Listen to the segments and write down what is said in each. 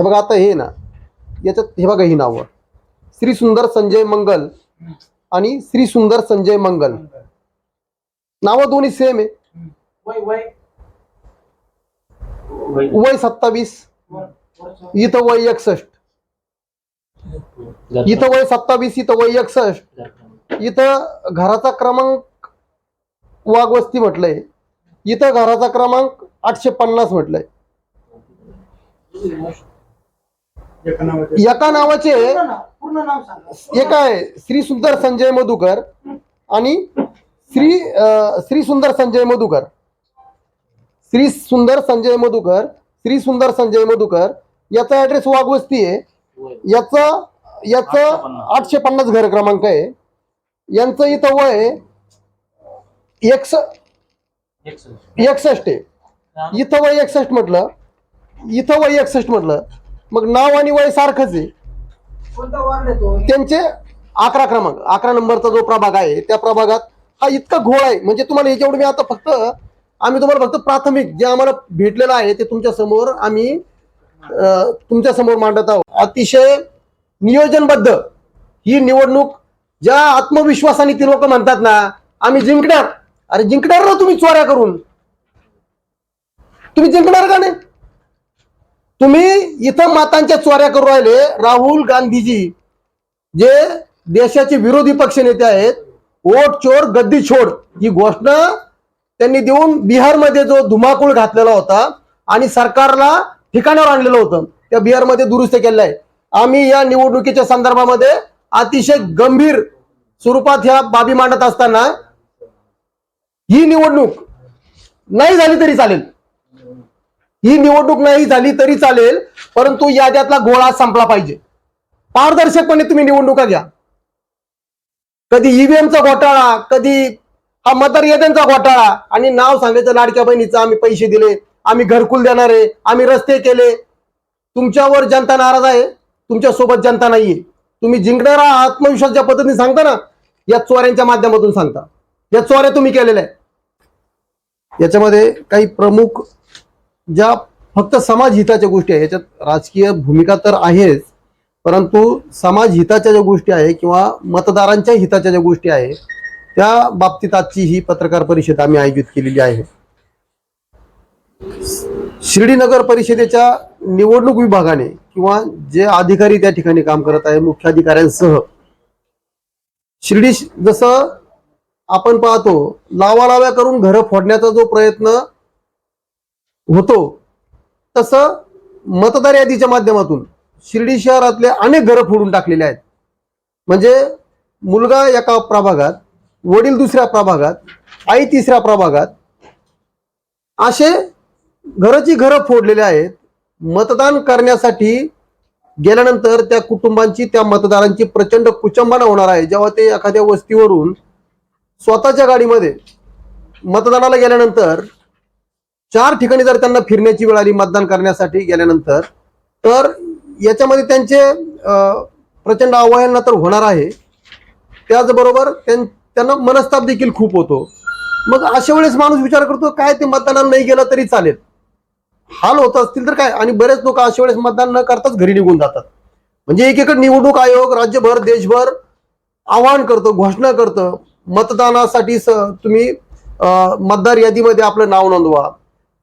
हे बघा आता हे ना याच्यात हे बघा ही नावं. श्री सुंदर संजय मंगल आणि श्री सुंदर संजय मंगल. नावं दोन्ही सेम आहे. वय वय वय सत्तावीस इथं वय एकसष्ट. इथं वय सत्तावीस इथं वय एकसष्ट. इथं घराचा क्रमांक वाघवस्ती म्हटलंय. इथं घराचा क्रमांक आठशे पन्नास म्हटलंय. एका नावाचे. एका नावाचे. पूर्ण नाव पूर्ण नाव सांगा. एक आहे श्री सुंदर संजय मधुकर आणि श्री श्री सुंदर संजय मधुकर. श्री सुंदर संजय मधुकर श्री सुंदर संजय मधुकर याचा ऍड्रेस वाघवस्ती आहे. याचा याचं आठशे पन्नास. घर क्रमांक आहे. यांचं इथं वय एकस एकसष्ट. आहे. इथं वय एकसष्ट म्हटलं. इथं वय एकसष्ट म्हटलं. मग नाव आणि वय सारखंच आहे. कोणता वार्ड त्यांचे अकरा क्रमांक. अकरा नंबरचा जो प्रभाग आहे त्या प्रभागात हा इतका घोळ आहे. म्हणजे तुम्हाला याच्यावर मी आता फक्त आम्ही तुम्हाला फक्त प्राथमिक जे आम्हाला भेटलेलं आहे ते तुमच्यासमोर आम्ही तुमच्यासमोर मांडत आहोत. अतिशय नियोजनबद्ध ही निवडणूक ज्या आत्मविश्वासाने ती लोक म्हणतात ना आम्ही जिंकणार. अरे जिंकणार ना तुम्ही चोऱ्या करून. तुम्ही जिंकणार का नाही? तुम्ही इथं मातांच्या चोऱ्या करू राहिले. राहुल गांधीजी जे देशाचे विरोधी पक्ष नेते आहेत ओट चोर गद्दी छोड ही घोषणा त्यांनी देऊन बिहारमध्ये जो धुमाकूळ घातलेला होता आणि सरकारला ठिकाणावर आणलेलं होतं त्या बिहारमध्ये दुरुस्त केलेलं आहे. आम्ही या निवडणुकीच्या संदर्भामध्ये अतिशय गंभीर स्वरूपात ह्या बाबी मांडत असताना ही निवडणूक नाही झाली तरी चालेल. ही निवडणूक नाही झाली तरी चालेल परंतु याद्यातला गोळा संपला पाहिजे. पारदर्शकपणे तुम्ही निवडणुका घ्या. कधी ईव्हीएमचा घोटाळा कधी हा मतदार याद्यांचा घोटाळा आणि नाव सांगायचं लाडक्या बहिणीचं आम्ही पैसे दिले आम्ही घरकुल देणार आहे आम्ही रस्ते केले. तुमच्यावर जनता नाराज आहे तुमच्यासोबत जनता नाहीये. तुम्ही जिंकणारा आत्मविश्वास ज्या पद्धतीने सांगता ना या चोऱ्यांच्या माध्यमातून सांगता. या चोऱ्या तुम्ही केलेल्या आहे याच्यामध्ये काही प्रमुख ज्या फक्त समाज हिताच्या गोष्टी आहे याच्यात राजकीय भूमिका तर आहेच परंतु समाज हिताच्या ज्या गोष्टी आहे किंवा मतदारांच्या हिताच्या ज्या गोष्टी आहे त्या बाबतीत आजची ही पत्रकार परिषद आम्ही आयोजित केलेली आहे. शिर्डी नगर परिषदेच्या निवडणूक विभागाने किंवा जे अधिकारी त्या ठिकाणी काम करत आहे मुख्याधिकाऱ्यांसह शिर्डी जसं आपण पाहतो लावालाव्या करून घरं फोडण्याचा जो प्रयत्न होतो. तसं मतदार यादीच्या माध्यमातून शिर्डी शहरातले अनेक घरं फोडून टाकलेले आहेत. म्हणजे मुलगा एका प्रभागात वडील दुसऱ्या प्रभागात आई तिसऱ्या प्रभागात असे घराची घरं फोडलेले आहेत. मतदान करण्यासाठी गेल्यानंतर त्या कुटुंबांची त्या मतदारांची प्रचंड कुचंबना होणार आहे. जेव्हा ते एखाद्या वस्तीवरून स्वतःच्या गाडीमध्ये मतदानाला गेल्यानंतर चार ठिकाणी जर त्यांना फिरण्याची वेळ आली मतदान करण्यासाठी गेल्यानंतर तर याच्यामध्ये त्यांचे प्रचंड अवहेलना तर होणार आहे. त्याचबरोबर त्यां- त्यांना मनस्ताप देखील खूप होतो. मग अशा वेळेस माणूस विचार करतो काय ते मतदानाला नाही गेलं तरी चालेल. हाल होत असतील तर काय? आणि बरेच लोक अशा वेळेस मतदान न करताच घरी निघून जातात. म्हणजे एकीकडे निवडणूक आयोग राज्यभर देशभर आवाहन करतो घोषणा करतं मतदानासाठी स तुम्ही मतदार यादीमध्ये आपलं नाव नोंदवा.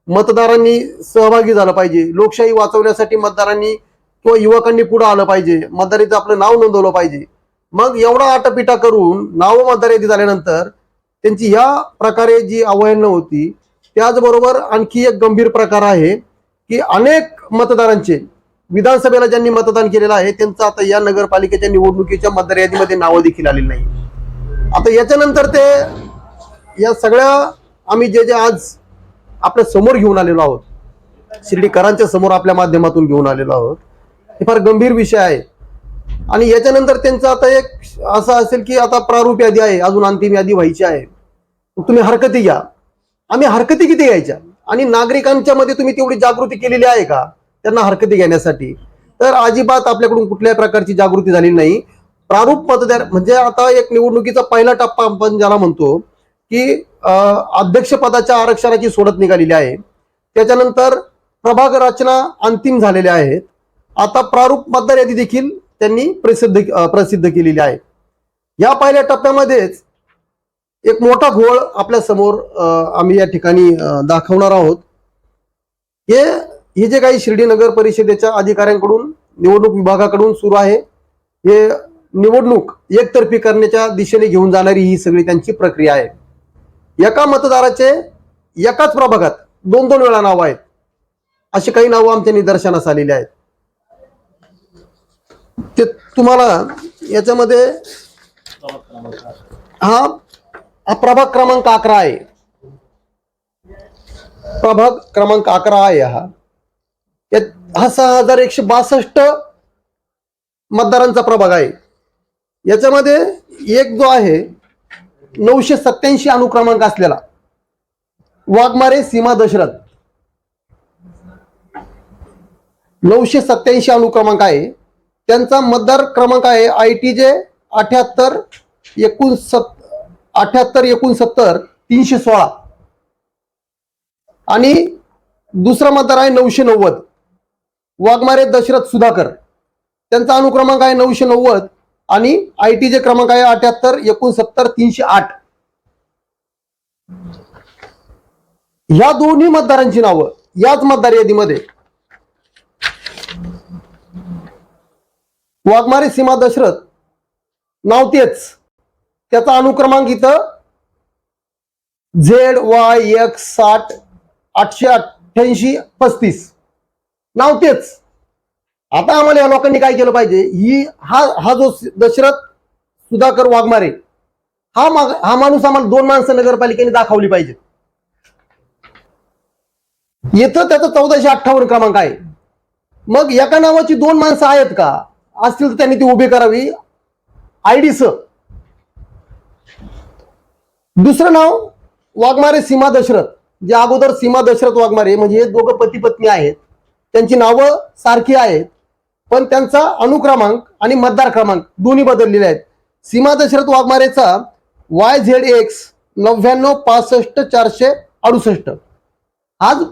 मतदारांनी सहभागी झालं पाहिजे. लोकशाही वाचवण्यासाठी मतदारांनी किंवा युवकांनी पुढे आलं पाहिजे. मतदारीचं आपलं नाव नोंदवलं पाहिजे. मग एवढा आटपिटा करून नावं मतदार यादी झाल्यानंतर त्यांची या प्रकारे जी आव्हानं होती त्याचबरोबर आणखी एक गंभीर प्रकार आहे की अनेक मतदारांचे विधानसभेला ज्यांनी मतदान केलेलं आहे त्यांचं आता या नगरपालिकेच्या निवडणुकीच्या मतदार यादीमध्ये नावं देखील आलेली नाही आता याच्यानंतर ते या सगळ्या आम्ही जे जे आज आपल्यासमोर घेऊन आलेलो आहोत. शिर्डीकरांच्या समोर आपल्या माध्यमातून घेऊन आलेलो आहोत. हे फार गंभीर विषय आहे. आणि याच्यानंतर त्यांचं आता एक असं असेल की आता प्रारूप यादी आहे. अजून अंतिम यादी व्हायची आहे. तुम्ही हरकती घ्या. आम्ही हरकती किती घ्यायच्या? आणि नागरिकांच्या मध्ये तुम्ही तेवढी जागृती केलेली आहे का? त्यांना हरकती घेण्यासाठी. तर अजिबात आपल्याकडून कुठल्याही प्रकारची जागृती झाली नाही. प्रारूप मतदार म्हणजे आता एक निवडणुकीचा पहिला टप्पा आपण ज्याला म्हणतो की अध्यक्षपदाच्या आरक्षणाची सोडत निघालेली आहे. त्याच्यानंतर प्रभाग रचना अंतिम झालेल्या आहेत. आता प्रारूप मतदार यादी देखील त्यांनी प्रसिद्ध प्रसिद्ध केलेली आहे. या पहिल्या टप्प्यामध्येच एक मोठा घोळ आपल्यासमोर आम्ही या ठिकाणी दाखवणार आहोत. हे हे जे काही शिर्डी नगर परिषदेच्या अधिकाऱ्यांकडून निवडणूक विभागाकडून सुरू आहे हे निवडणूक एकतर्फी करण्याच्या दिशेने घेऊन जाणारी ही सगळी त्यांची प्रक्रिया आहे. एका मतदाराचे एकाच प्रभागात दोन दोन वेळा नावं आहेत. अशी काही नावं आमच्या निदर्शनास आलेली आहेत. ते तुम्हाला याच्यामध्ये हा हा प्रभाग क्रमांक अकरा आहे. प्रभाग क्रमांक अकरा आहे हा. हा सहा हजार एकशे बासष्ट मतदारांचा प्रभाग आहे. याच्यामध्ये एक जो आहे नऊशे सत्याऐंशी अनुक्रमांक असलेला. वाघमारे सीमा दशरथ. नऊशे सत्याऐंशी अनुक्रमांक आहे. त्यांचा मतदार क्रमांक आहे आय टी जे अठ्याहत्तर एकोणसत् अठ्याहत्तर एकोणसत्तर तीनशे सोळा. आणि दुसरा मतदार आहे नऊशे नव्वद. वाघमारे दशरथ सुधाकर. त्यांचा अनुक्रमांक आहे नऊशे नव्वद. आणि आय टी जे क्रमांक आहे अठ्याहत्तर एकोणसत्तर तीनशे आठ. ह्या दोन्ही मतदारांची नावं याच मतदार यादीमध्ये. वाघमारे सीमा दशरथ नाव तेच. त्याचा अनुक्रमांक इथं झेड वाय एक्स साठ आठशे अठ्ठ्याऐंशी पस्तीस. नाव तेच. आता आम्हाला या लोकांनी काय केलं पाहिजे? ही हा हा जो दशरथ सुधाकर वाघमारे हा माग हा माणूस आम्हाला दोन माणसं नगरपालिकेने दाखवली पाहिजे. येतं त्याचा चौदाशे अठ्ठावन्न क्रमांक आहे. मग एका नावाची दोन माणसं आहेत का? असतील तर त्यांनी ती उभी करावी. आयडी स. दुसरं नाव वाघमारे सीमा दशरथ. जे अगोदर सीमा दशरथ वाघमारे म्हणजे हे दोघं पती पत्नी आहेत. त्यांची नावं सारखी आहेत. पण त्यांचा अनुक्रमांक आणि मतदार क्रमांक दोन्ही बदललेले आहेत. सीमा दशरथ वाघमारेचा वाय झेड एक्स नव्याण्णव पासष्ट चारशे अडुसष्ट. आज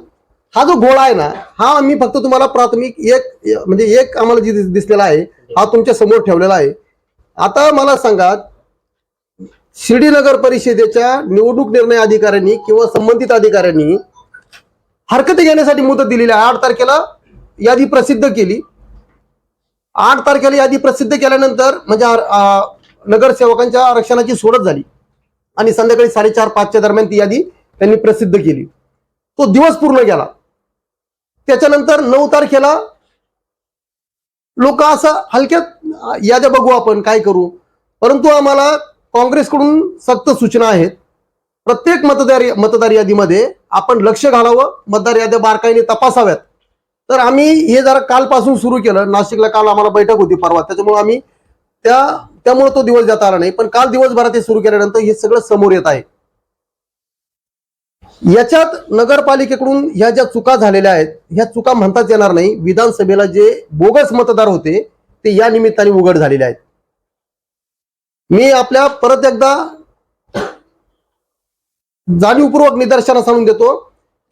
हा जो गोळा आहे ना हा आम्ही फक्त तुम्हाला प्राथमिक एक म्हणजे एक आम्हाला जे दिस- दिसलेला आहे हा तुमच्यासमोर ठेवलेला आहे. आता मला सांगा शिर्डी नगर परिषदेच्या निवडणूक निर्णय अधिकाऱ्यांनी किंवा संबंधित अधिकाऱ्यांनी हरकती घेण्यासाठी मुदत दिलेली आहे. आठ तारखेला यादी प्रसिद्ध केली. आठ तारखेला यादी प्रसिद्ध केल्यानंतर म्हणजे नगरसेवकांच्या आरक्षणाची सोडत झाली. आणि संध्याकाळी साडेचार पाचच्या दरम्यान ती यादी त्यांनी प्रसिद्ध केली. तो दिवस पूर्ण गेला. त्याच्यानंतर नऊ तारखेला लोक असं हलक्यात याद्या बघू आपण काय करू? परंतु आम्हाला काँग्रेसकडून सक्त सूचना आहेत. प्रत्येक मतदार मतदार यादीमध्ये आपण लक्ष घालावं. मतदार याद्या बारकाईने तपासाव्यात. तर आम्ही हे जरा कालपासून सुरू केलं. नाशिकला काल आम्हाला बैठक होती परवा. त्याच्यामुळे आम्ही त्या त्यामुळे तो दिवस देता आला नाही. पण काल दिवसभरात हे सुरू केल्यानंतर हे सगळं समोर येत आहे. याच्यात नगरपालिकेकडून ह्या ज्या चुका झालेल्या आहेत ह्या चुका म्हणताच येणार नाही. विधानसभेला जे बोगस मतदार होते ते या निमित्ताने उघड झालेले आहेत. मी आपल्या परत एकदा जाणीवपूर्वक निदर्शनास आणून देतो.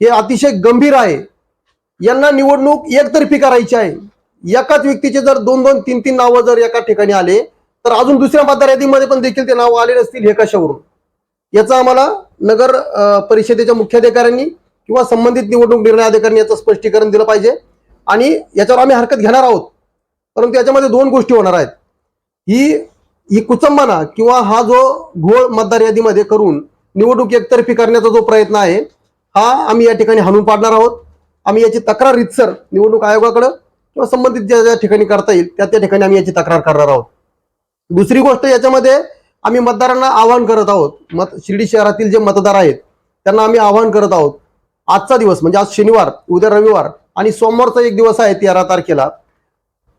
हे अतिशय गंभीर आहे. यांना निवडणूक एकतर्फी करायची आहे. एकाच व्यक्तीचे जर दोन दोन तीन तीन नावं जर एका ठिकाणी आले तर अजून दुसऱ्या मतदार यादीमध्ये पण देखील ते नावं आले नसतील हे कशावरून? याचा आम्हाला नगर परिषदेच्या मुख्याधिकाऱ्यांनी किंवा संबंधित निवडणूक निर्णय अधिकाऱ्यांनी याचं स्पष्टीकरण दिलं पाहिजे. आणि याच्यावर आम्ही हरकत घेणार आहोत. परंतु याच्यामध्ये दोन गोष्टी होणार आहेत. ही ही कुचंबना किंवा हा जो घोळ मतदार यादीमध्ये करून निवडणूक एकतर्फी करण्याचा जो प्रयत्न आहे हा आम्ही या ठिकाणी हाणून पाडणार आहोत. आम्ही याची तक्रार रितसर निवडणूक आयोगाकडं किंवा संबंधित ज्या ज्या ठिकाणी करता येईल त्या त्या ठिकाणी आम्ही याची तक्रार करणार आहोत. दुसरी गोष्ट याच्यामध्ये आम्ही मतदारांना आवाहन करत आहोत. मत शिर्डी शहरातील जे मतदार आहेत त्यांना आम्ही आवाहन करत आहोत. आजचा दिवस म्हणजे आज शनिवार उद्या रविवार आणि सोमवारचा एक दिवस आहे तेरा तारखेला.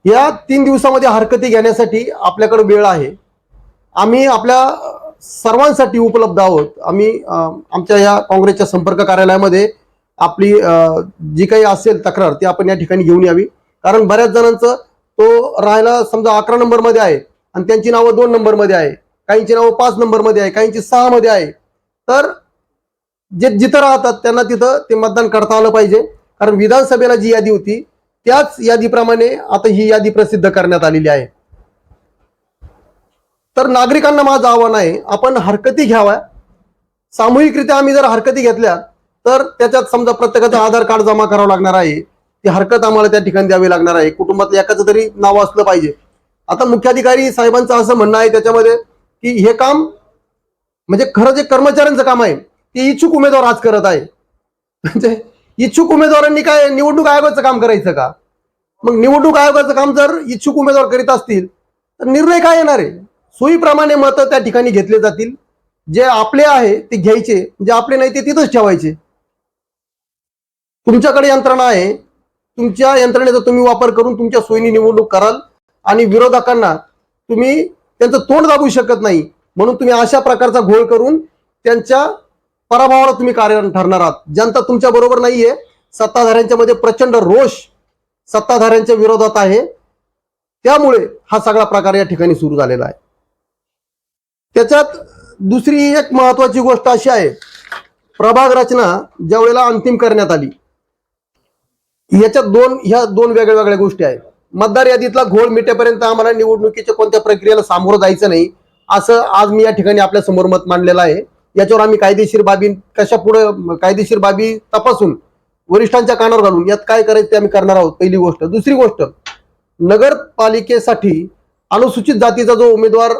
या तीन दिवसामध्ये हरकती घेण्यासाठी आपल्याकडे वेळ आहे. आम्ही आपल्या सर्वांसाठी उपलब्ध आहोत. आम्ही आमच्या या काँग्रेसच्या संपर्क कार्यालयामध्ये आपली जी काही असेल तक्रार ती आपण या ठिकाणी घेऊन यावी. कारण बऱ्याच जणांचं तो राहायला समजा अकरा नंबरमध्ये आहे आणि त्यांची नावं दोन नंबरमध्ये आहे काहींची नावं पाच नंबरमध्ये आहे काहींची सहा मध्ये आहे. तर जे जिथं राहतात त्यांना तिथं ते मतदान करता आलं पाहिजे. कारण विधानसभेला जी यादी होती त्याच यादीप्रमाणे आता ही यादी प्रसिद्ध करण्यात आलेली आहे. तर नागरिकांना माझं आव्हान आहे आपण हरकती घ्याव्या. सामूहिकरित्या आम्ही जर हरकती घेतल्या तर त्याच्यात समजा प्रत्येकाचं आधार कार्ड जमा करावं लागणार आहे ती हरकत आम्हाला त्या ठिकाणी द्यावी लागणार आहे. कुटुंबातलं एकाचं तरी नाव असलं पाहिजे. आता मुख्याधिकारी साहेबांचं असं म्हणणं आहे त्याच्यामध्ये की हे काम म्हणजे खरं जे कर्मचाऱ्यांचं काम आहे ते इच्छुक उमेदवार आज करत आहे. म्हणजे इच्छुक उमेदवारांनी काय निवडणूक आयोगाचं काम करायचं का? मग निवडणूक आयोगाचं काम जर इच्छुक उमेदवार करीत असतील तर निर्णय काय येणार आहे? सोयीप्रमाणे मतं त्या ठिकाणी घेतले जातील. जे आपले आहे ते घ्यायचे. जे आपले नाही ते तिथंच ठेवायचे. तुमच्याकडे यंत्रणा आहे. तुमच्या यंत्रणेचा तुम्ही वापर करून तुमच्या सोयीने निवडणूक कराल आणि विरोधकांना तुम्ही त्यांचं तोंड दाबू शकत नाही. म्हणून तुम्ही अशा प्रकारचा घोळ करून त्यांच्या पराभवाला तुम्ही कारण ठरणार आहात. जनता तुमच्या बरोबर नाहीये. सत्ताधाऱ्यांच्या मध्ये प्रचंड रोष सत्ताधाऱ्यांच्या विरोधात आहे. त्यामुळे हा सगळा प्रकार या ठिकाणी सुरू झालेला आहे. त्याच्यात दुसरी एक महत्वाची गोष्ट अशी आहे. प्रभाग रचना ज्या वेळेला अंतिम करण्यात आली याच्यात दोन ह्या दोन वेगळ्या वेगळ्या गोष्टी आहेत. मतदार यादीतला घोळ मिटेपर्यंत आम्हाला निवडणुकीच्या कोणत्या प्रक्रियेला सामोरं जायचं नाही असं आज मी या ठिकाणी आपल्यासमोर मत मांडलेलं आहे. याच्यावर आम्ही कायदेशीर बाबी कशा पुढे कायदेशीर बाबी तपासून वरिष्ठांच्या कानावर घालून यात काय करायचं ते आम्ही करणार आहोत पहिली गोष्ट. दुसरी गोष्ट नगरपालिकेसाठी अनुसूचित जातीचा जो उमेदवार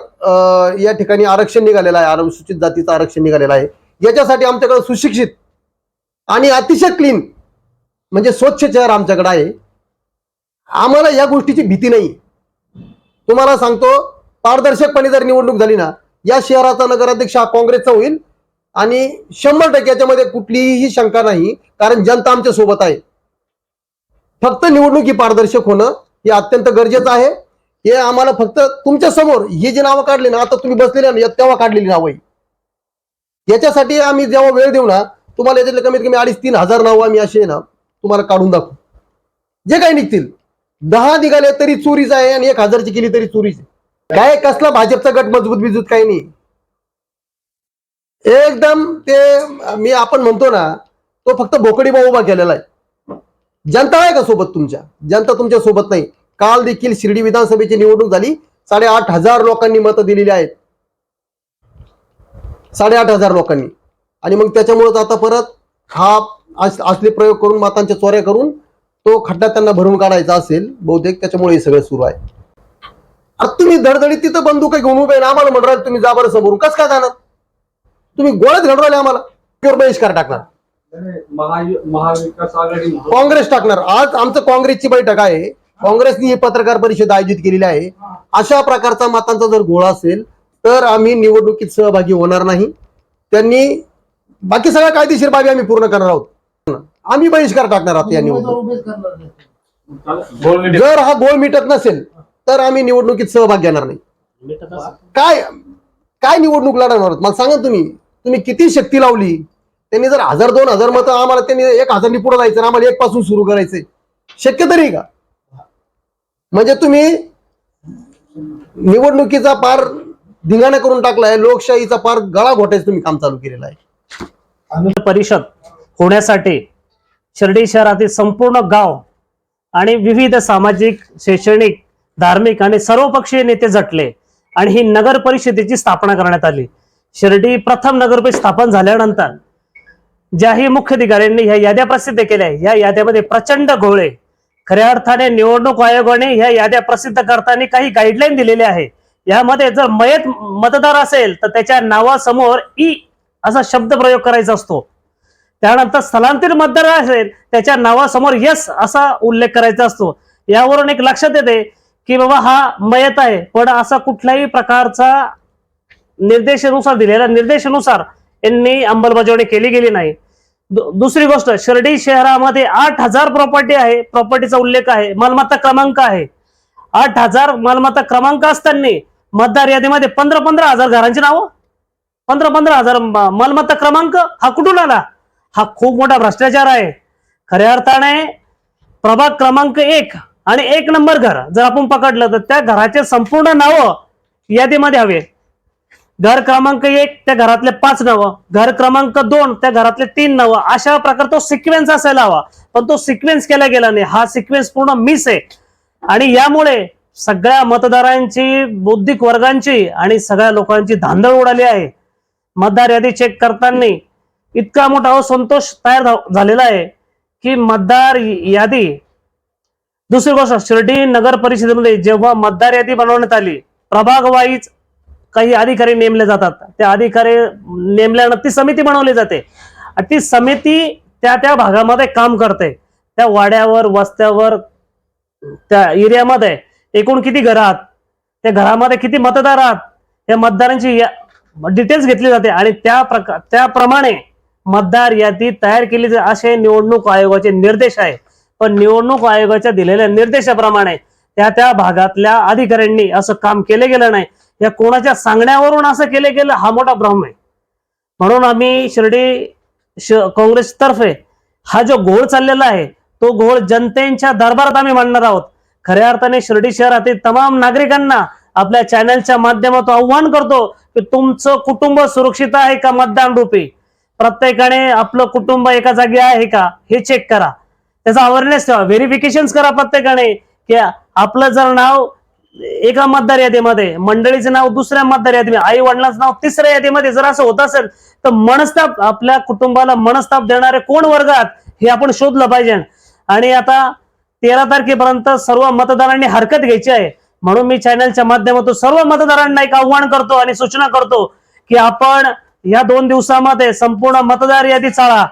या ठिकाणी आरक्षण निघालेला आहे अनुसूचित जातीचं आरक्षण निघालेलं आहे याच्यासाठी आमच्याकडे सुशिक्षित आणि अतिशय क्लीन म्हणजे स्वच्छ शहर आमच्याकडे आहे. आम्हाला या गोष्टीची भीती नाही तुम्हाला सांगतो पारदर्शकपणे जर निवडणूक झाली ना या शहराचा नगराध्यक्ष हा काँग्रेसचा होईल आणि शंभर टक्के याच्यामध्ये कुठलीही शंका नाही कारण जनता आमच्यासोबत आहे. फक्त निवडणूक ही पारदर्शक होणं हे अत्यंत गरजेचं आहे. हे आम्हाला फक्त तुमच्यासमोर हे जे नावं काढले ना आता तुम्ही बसलेले ना तेव्हा काढलेली नावं आहे याच्यासाठी आम्ही जेव्हा वेळ देऊ ना तुम्हाला याच्यातले कमीत कमी अडीच तीन हजार नावं आम्ही असे ना तुम्हाला काढून दाखवू. जे काही निघतील. दहा निघाले तरी चोरीच आहे आणि एक हजारची केली तरी चोरीच आहे. काय कसला भाजपचा गट मजबूत बिजूत काही नाही. एकदम ते मी आपण म्हणतो ना तो फक्त भोकडी उभा केलेला आहे. जनता आहे का सोबत तुमच्या? जनता तुमच्यासोबत नाही. काल देखील शिर्डी विधानसभेची निवडणूक झाली. साडेआठ हजार लोकांनी मतं दिलेली आहेत. साडेआठ हजार लोकांनी. आणि मग त्याच्यामुळेच आता परत हा असले प्रयोग करून मातांच्या चोऱ्या करून तो खड्डा त्यांना भरून काढायचा असेल बहुतेक त्याच्यामुळे हे सगळं सुरू आहे. आता तुम्ही धडधडीत तिथं बंदूक घेऊन उभे ना आम्हाला म्हणणार तुम्ही जाबर समोरून कसं काय जाणार? तुम्ही गोळ्यात घडवले आम्हाला प्युअर बहिष्कार टाकणार. महाविकास आघाडी काँग्रेस टाकणार. आज आमचं काँग्रेसची बैठक आहे. काँग्रेसनी ही पत्रकार परिषद आयोजित केलेली आहे. अशा प्रकारचा मातांचा जर गोळा असेल तर आम्ही निवडणुकीत सहभागी होणार नाही. त्यांनी बाकी सगळ्या कायदेशीर बाबी आम्ही पूर्ण करणार आहोत. आम्ही बहिष्कार टाकणार आहोत या निवडणूक जर हा गोळ मिटत नसेल तर आम्ही निवडणुकीत सहभाग घेणार नाही. काय काय निवडणूक लढवणार आहोत? मला सांगा तुम्ही. तुम्ही किती शक्ती लावली? त्यांनी जर हजार दोन हजार मतं आम्हाला त्यांनी एक हजारनी पुढे जायचं आणि आम्हाला एक पासून सुरू करायचंय. शक्य तरी आहे का? म्हणजे तुम्ही निवडणुकीचा पार धिंगाणा करून टाकलाय लोकशाहीचा पार गळा घोटायचं तुम्ही काम चालू केलेलं आहे. परिषद होण्यासाठी शिर्डी शहरातील संपूर्ण गाव आणि विविध सामाजिक शैक्षणिक धार्मिक आणि सर्वपक्षीय नेते जटले आणि ही नगर परिषदेची स्थापना करण्यात आली. शिर्डी प्रथम नगर परिषद स्थापन झाल्यानंतर ज्याही मुख्याधिकाऱ्यांनी ह्या याद्या प्रसिद्ध केल्या या याद्यामध्ये प्रचंड घोळे. खऱ्या अर्थाने निवडणूक आयोगाने ह्या याद्या प्रसिद्ध करताना काही गाईडलाईन दिलेले आहे. यामध्ये जर मयत मतदार असेल तर त्याच्या नावासमोर ई असा शब्द प्रयोग करायचा असतो. त्यानंतर स्थलांतरित मतदार असेल त्याच्या नावासमोर यस असा उल्लेख करायचा असतो. यावरून एक लक्षात येते की बाबा हा मयत आहे पण असा कुठल्याही प्रकारचा निर्देशानुसार दिलेल्या निर्देशानुसार यांनी अंमलबजावणी केली गेली नाही. दु- दुसरी गोष्ट शिर्डी शहरामध्ये आठ हजार प्रॉपर्टी आहे प्रॉपर्टीचा उल्लेख आहे मालमत्ता क्रमांक आहे. आठ हजार मालमत्ता क्रमांक असताना मतदार यादीमध्ये पंधरा पंधरा हजार घरांची नावं? पंधरा पंधरा हजार मालमत्ता क्रमांक हा कुठून आला? हा खूप मोठा भ्रष्टाचार आहे. खऱ्या अर्थाने प्रभाग क्रमांक एक आणि एक नंबर घर जर आपण पकडलं तर त्या घराचे संपूर्ण नावं यादीमध्ये हवे. घर क्रमांक एक त्या घरातले पाच नावं. घर क्रमांक दोन त्या घरातले तीन नावं. अशा प्रकार तो सिक्वेन्स असायला हवा. पण तो सिक्वेन्स केला गेला नाही. हा सिक्वेन्स पूर्ण मिस आहे. आणि यामुळे सगळ्या मतदारांची बौद्धिक वर्गांची आणि सगळ्या लोकांची धांदळ उडाली आहे. मतदार यादी चेक करताना इतका मोठा संतोष तयार झा- झालेला आहे की मतदार यादी. दुसरी गोष्ट शिर्डी नगर परिषदेमध्ये जेव्हा मतदार यादी बनवण्यात आली प्रभागवाईज काही अधिकारी नेमले जातात. त्या अधिकारी नेमल्यानंतर ती समिती बनवली जाते. ती समिती त्या त्या भागामध्ये काम करते. त्या वाड्यावर वस्त्यावर त्या एरियामध्ये एकूण किती घर आहात? त्या घरामध्ये किती मतदार आहात? या मतदारांची डिटेल्स घेतली जाते. आणि त्या प्रका त्याप्रमाणे मतदार यादी तयार केली जाते असे निवडणूक आयोगाचे निर्देश आहे पण निवडणूक आयोगाच्या दिलेल्या निर्देशाप्रमाणे त्या त्या भागातल्या अधिकाऱ्यांनी असं काम केलं गेलं नाही. या कोणाच्या सांगण्यावरून असं केलं गेलं हा मोठा भ्रम आहे. म्हणून आम्ही शिर्डी काँग्रेसतर्फे हा जो घोळ चाललेला आहे तो घोळ जनतेच्या दरबारात आम्ही मांडणार आहोत. खऱ्या अर्थाने शिर्डी शहरातील तमाम नागरिकांना आपल्या चॅनलच्या माध्यमातून आव्हान करतो की तुमचं कुटुंब सुरक्षित आहे का मतदान रूपी? प्रत्येकाने आपलं कुटुंब एका जागी आहे का हे चेक करा. त्याचा अवेअरनेस ठेवा. व्हेरिफिकेशन करा प्रत्येकाने की आपलं जर नाव एका मतदार यादीमध्ये मंडळीचं नाव दुसऱ्या मतदार यादीमध्ये आई वडिलांचं नाव तिसऱ्या यादीमध्ये जर असं होत असेल तर मनस्ताप आपल्या कुटुंबाला मनस्ताप देणारे कोण वर्गात हे आपण शोधलं पाहिजे. आणि आता तेरा तारखेपर्यंत सर्व मतदारांनी हरकत घ्यायची आहे. म्हणून मी चॅनलच्या माध्यमातून सर्व मतदारांना एक आव्हान करतो आणि सूचना करतो की आपण या दोन दिवसामध्ये संपूर्ण मतदार यादी चाळा.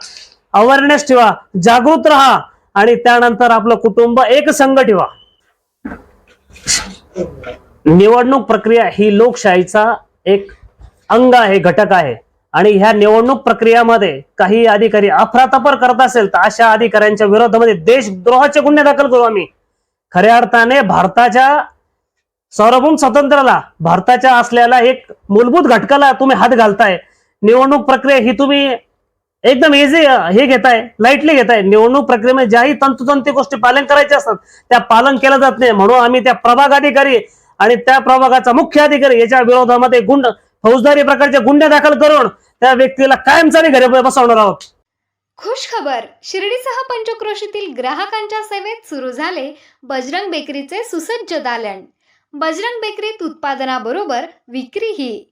अवेअरनेस ठेवा जागृत राहा आणि त्यानंतर आपलं कुटुंब एक संघ ठेवा. निवडणूक प्रक्रिया ही लोकशाहीचा एक अंग आहे घटक आहे. आणि ह्या निवडणूक प्रक्रियामध्ये काही अधिकारी अफरातफर करत असेल तर अशा अधिकाऱ्यांच्या विरोधामध्ये देशद्रोहाचे गुन्हे दाखल करू आम्ही. खऱ्या अर्थाने भारताच्या सार्वभौम स्वातंत्र्याला भारताच्या असलेला एक मूलभूत घटकाला तुम्ही हात घालताय. निवडणूक प्रक्रिया ही तुम्ही एकदम इझी हे घेताय लाईटली घेताय. निवडणूक प्रक्रियेमध्ये म्हणजे ज्याही तंतुतंत गोष्टी पालन करायच्या असतात त्या पालन केलं जात नाही. म्हणून आम्ही त्या प्रभाग अधिकारी आणि त्या प्रभागाचा मुख्य अधिकारी याच्या विरोधामध्ये गुंड फौजदारी प्रकारचे गुन्हे दाखल करून त्या व्यक्तीला कायमचा घरी बसवणार आहोत. खुश खबर. शिर्डीसह पंचक्रोशीतील ग्राहकांच्या सेवेत सुरू झाले बजरंग बेकरीचे सुसज्ज दालन. बजरंग बेकरीत उत्पादनाबरोबर विक्रीही.